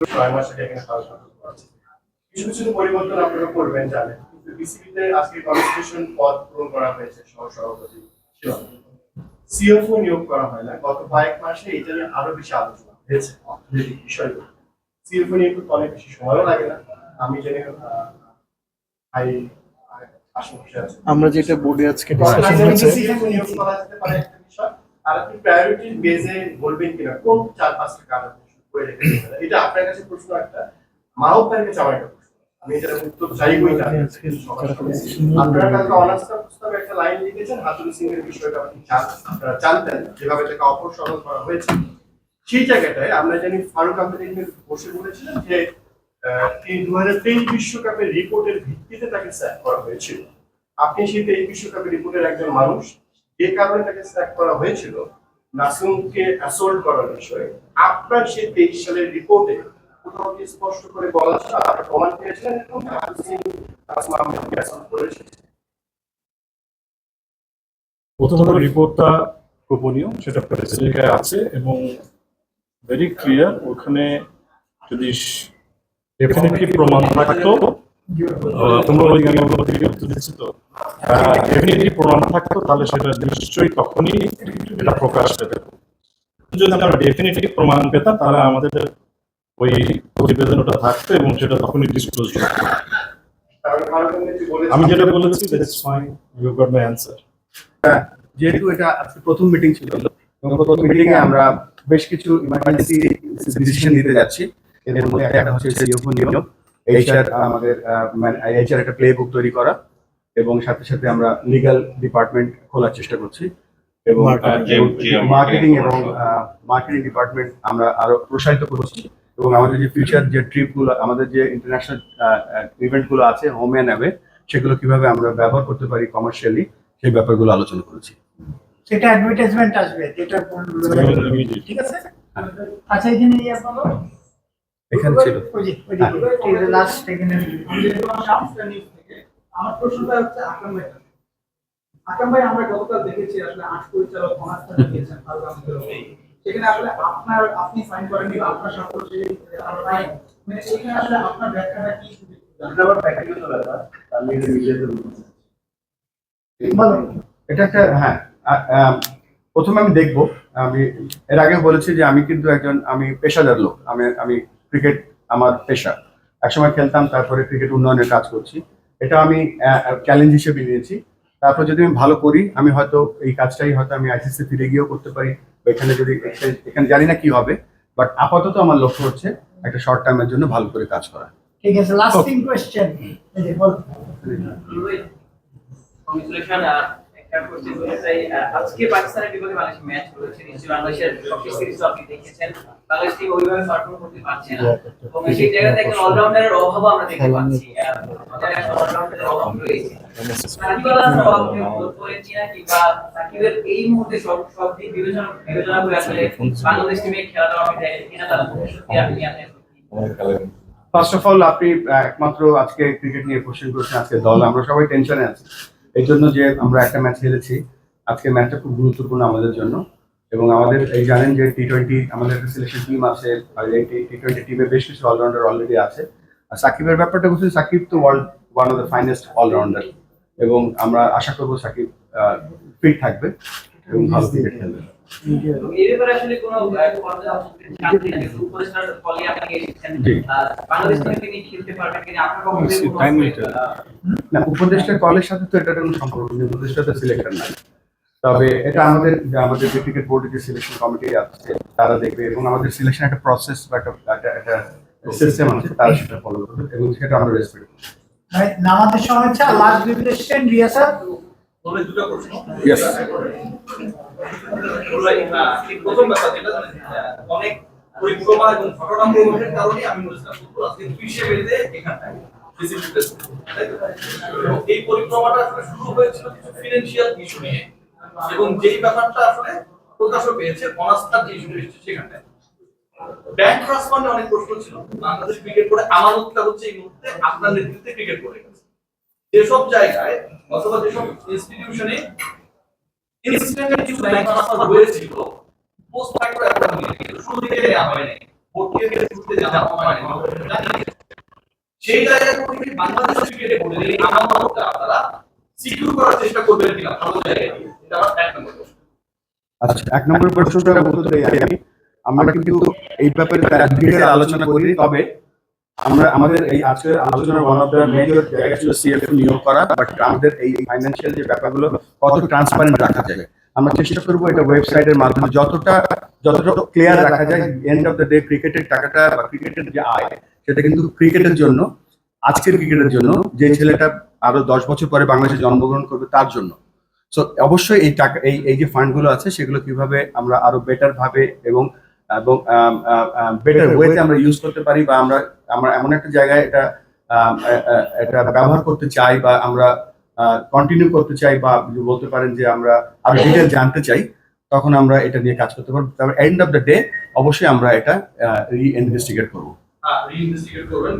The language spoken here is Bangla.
ছয় মাস এখানে কাজ করছে কিছু কিছু পরিবর্তন আপনারা করবেন জানেন। কিন্তু বিসিবিতে আজকে কনস্টিটিউশন পদ পূরণ করা হয়েছে সহ সিএফও নিয়োগ করা হয় না। গত কয়েক মাসে এটা নিয়ে আরও বেশি আলোচনা হয়েছে অর্থনৈতিক বিষয়গুলো। সিএফও নিয়ে কিন্তু অনেক বেশি সময়ও লাগে না। আমি জেনে আমরা যেটা বোর্ডে আজকে ডিসকাশন হয়েছে। আর আপনি প্রায়োরিটির বেজে বলবেন কিনা? কোন চার পাঁচটা শুরু করে এটা আপনার কাছে প্রশ্ন একটা মাহবুব ভাইয়ের কাছে আমার একটা প্রশ্ন। আমি উত্তর চাইবই না। আপনারা কালকে একটা লাইন লিখেছেন হাতুরি সিং এর বিষয়টা আপনি আপনারা জানতেন যেভাবে তাকে অপসারণ করা হয়েছে। সেই জায়গাটায় আমরা জানি ফারুক আহমেদ বসে বলেছিলেন যে দু হাজার তেইশ বিশ্বকাপের রিপোর্টের ভিত্তিতে তাকে স্যাক করা হয়েছিল। আপনি সেই তেইশ বিশ্বকাপের রিপোর্টের একজন মানুষ যে কারণে তাকে স্যাক করা হয়েছিল নাসুমকে অ্যাসল্ট করার বিষয়ে। আপনার সেই তেইশ সালের রিপোর্টে স্পষ্ট করে বলা আপনি প্রমাণ এবং রিপোর্টটা গোপনীয়, সেটা প্রেসিডেন্টের আছে এবং ভেরি ক্লিয়ার ওখানে যদি ডেফিনেটলি প্রমাণ থাকতো তোমরা ওই গানগুলো থেকে তো? ডেফিনেটলি প্রমাণ থাকতো, তাহলে সেটা নিশ্চয়ই তখনই এটা প্রকাশ পেতে যদি আমরা ডেফিনেটলি প্রমাণ পেতাম, তাহলে আমাদের ওই প্রতিবেদনটা থাকতো এবং সেটা তখনই ডিসক্লোজ বলেছেন আমি যেটা বলেছি that's fine you got my answer যেহেতু এটা আজকে প্রথম মিটিং ছিল প্রথম মিটিং এ আমরা বেশ কিছু ইমার্জেন্সি ডিসিশন নিতে যাচ্ছি। এর মধ্যে একটা হচ্ছে সিওপো নিয়োগ এইচআর আমাদের এইচআর একটা প্লে বুক তৈরি করা, এবং সাথে সাথে আমরা লিগ্যাল ডিপার্টমেন্ট খোলার চেষ্টা করছি। এবং মার্কেটিং এবং মার্কেটিং ডিপার্টমেন্ট আমরা আরও প্রসারিত করছি। এবং আমাদের যে ফিউচার যে ট্রিপগুলো আমাদের যে ইন্টারন্যাশনাল ইভেন্টগুলো আছে হোম এন্ড অ্যাওয়ে সেগুলো কীভাবে আমরা ব্যবহার করতে পারি কমার্শিয়ালি সেই ব্যাপারগুলো আলোচনা করেছি। সেটা অ্যাডভার্টাইজমেন্ট আসবে যেটা ঠিক আছে? আচ্ছা এখানে এখানে ছিল। ওই যে লাস্ট এখানে আমার প্রশ্নটা হচ্ছে আকরাম ভাই আকরাম ভাই আমরা গতকাল দেখেছি আসলে আট পরিচালক অনাস্থা দিয়েছেন ফারুক আহমেদের উপর। সেখানে আসলে আপনার আপনি সাইন করেননি বা আপনার স্বাক্ষর সেই মানে সেখানে আসলে আপনার ব্যাখ্যাটা কি? ব্যক্তিগত ব্যাপার আমি এটা মিডিয়াতে এটা একটা হ্যাঁ প্রথমে আমি দেখব। আমি এর আগে বলেছি যে আমি কিন্তু একজন আমি পেশাদার লোক। আমি আমি ক্রিকেট আমার পেশা। একসময় খেলতাম তারপরে ক্রিকেট উন্নয়নের কাজ করছি। এটা আমি চ্যালেঞ্জ হিসেবে নিয়েছি। তারপর যদি আমি ভালো করি আমি হয়তো এই কাজটাই হয়তো আমি আইসিসি ফিরে গিয়েও করতে পারি বা এখানে যদি এখানে- জানি না কি হবে বাট আপাতত আমার লক্ষ্য হচ্ছে একটা শর্ট টাইমের জন্য ভালো করে কাজ করা। ঠিক আছে লাস্টিং কোশ্চেন আজকে পাকিস্তানের বিপক্ষে বাংলাদেশ ম্যাচ রয়েছে নিশ্চয়ই বাংলাদেশের সবচেয়ে সিরিজ আপনি দেখেছেন। বাংলাদেশ টিম ওইভাবে পারফর্ম করতে পারছে না। এবং সেই জায়গাতে একজন অলরাউন্ডারের অভাব আমরা দেখতে পাচ্ছি। অলরাউন্ডারের অভাব রয়েছে। এই মুহূর্তে সব সব দিক বিবেচনা বিবেচনা করে আসলে বাংলাদেশ টিমে খেলাটা আমি দেখেন কিনা তারা আপনি আপনি ফার্স্ট অফ অল আপনি একমাত্র আজকে ক্রিকেট নিয়ে কোশ্চেন করছেন আজকে দল। আমরা সবাই টেনশনে আছি। এই জন্য যে আমরা একটা ম্যাচ খেলেছি আজকে ম্যাচটা খুব গুরুত্বপূর্ণ আমাদের জন্য। এবং আমাদের, এই জানেন যে টি টোয়েন্টি আমাদের একটা সিলেকশন টিম আছে টি টোয়েন্টি টিমে বেশ কিছু অলরাউন্ডার অলরেডি আছে। আর সাকিবের ব্যাপারটা বলছি, সাকিব তো world one of the finest all rounder এবং আমরা আশা করব সাকিব ফিট থাকবে এবং ভালো ক্রিকেট খেলবে। উপদেষ্টার কলের সাথে তো এটার কোনো সম্পর্ক নেই উপদেষ্টা তো সিলেক্টর নাই। তবে এটা আমাদের আমাদের যে ক্রিকেট বোর্ডের যে সিলেকশন কমিটি আছে তারা দেখবে এবং আমাদের সিলেকশন একটা প্রসেস বা একটা একটা সিস্টেম আছে তারা সেটা ফলো করবে এবং সেটা আমরা রেসপেক্ট নামাজের সময় হচ্ছে লাস্ট দুই রিয়াসার তবে দুটো প্রশ্ন Yes. ভাই, আহ, এই প্রথম ব্যাপার যেটা জানেন, অনেক পরিক্রমা এবং ঘটনা প্রবাহের কারণে আমি বলেছিলাম শুধু আজকে পিছিয়ে বেঁধে এখানটায় visit করতে। তাই তো? এবং এই পরিক্রমাটা আসলে শুরু হয়েছিল কিছু ফিনান্সিয়াল ইস্যু নিয়ে এবং যেই ব্যাপারটা আসলে প্রকাশও পেয়েছে অনাস্থার যে ইস্যু এসেছে সেখানটায় ব্যাংক ট্রাস্ট ফান্ডে অনেক প্রশ্ন ছিল বাংলাদেশ ক্রিকেট বোর্ডে আমানতটা হচ্ছে এই মুহূর্তে আপনার নেতৃত্বে ক্রিকেট বোর্ডে যেসব জায়গায় অথবা যেসব ইনস্টিটিউশনে কিছু ব্যাংক হয়েছিল পোস্ট ফ্যাক্টর শুরু দিকে নেওয়া হয়নি। ভর্তির ক্ষেত্রে জানা হয় না? সেই থেকে বাংলাদেশ এই আমানতটা আপনারা সিকিউর করার চেষ্টা করবেন কিনা, ভালো জায়গায় এটা আমার এক নম্বর। আচ্ছা এক নম্বর প্রশ্নটা আমি। আমরা কিন্তু এই ব্যাপারে আলোচনা করি তবে আমরা, আমাদের এই আজকের আলোচনার ওয়ান অফ দ্য মেজর জায়গা ছিল সিএফ নিয়োগ করা বাট আমাদের এই ফাইন্যান্সিয়াল যে ব্যাপারগুলো, কত ট্রান্সপারেন্ট রাখা যায়। আমরা চেষ্টা করব এটা ওয়েবসাইটের মাধ্যমে যতটা যতটা ক্লিয়ার রাখা যায় এন্ড অফ দ্য ডে ক্রিকেটের টাকাটা বা ক্রিকেটের যে আয়, সেটা কিন্তু ক্রিকেটের জন্য, আজকের ক্রিকেটের জন্য, যে ছেলেটা আরও দশ বছর পরে বাংলাদেশে জন্মগ্রহণ করবে তার জন্য। সো অবশ্যই এই টাকা, এই এই যে ফান্ডগুলো আছে, সেগুলো কীভাবে আমরা আরও বেটার ভাবে এবং এবং বেটার ওয়েতে আমরা ইউজ করতে পারি বা আমরা আমরা এমন একটা জায়গায় এটা এটা ব্যবহার করতে চাই বা আমরা কন্টিনিউ করতে চাই বা বলতে পারেন যে আমরা আরও ডিটেল জানতে চাই তখন আমরা এটা নিয়ে কাজ করতে পারব। তারপর এন্ড অফ দ্য ডে অবশ্যই আমরা এটা রি ইনভেস্টিগেট করব। রি ইনভেস্টিগেট করবেন।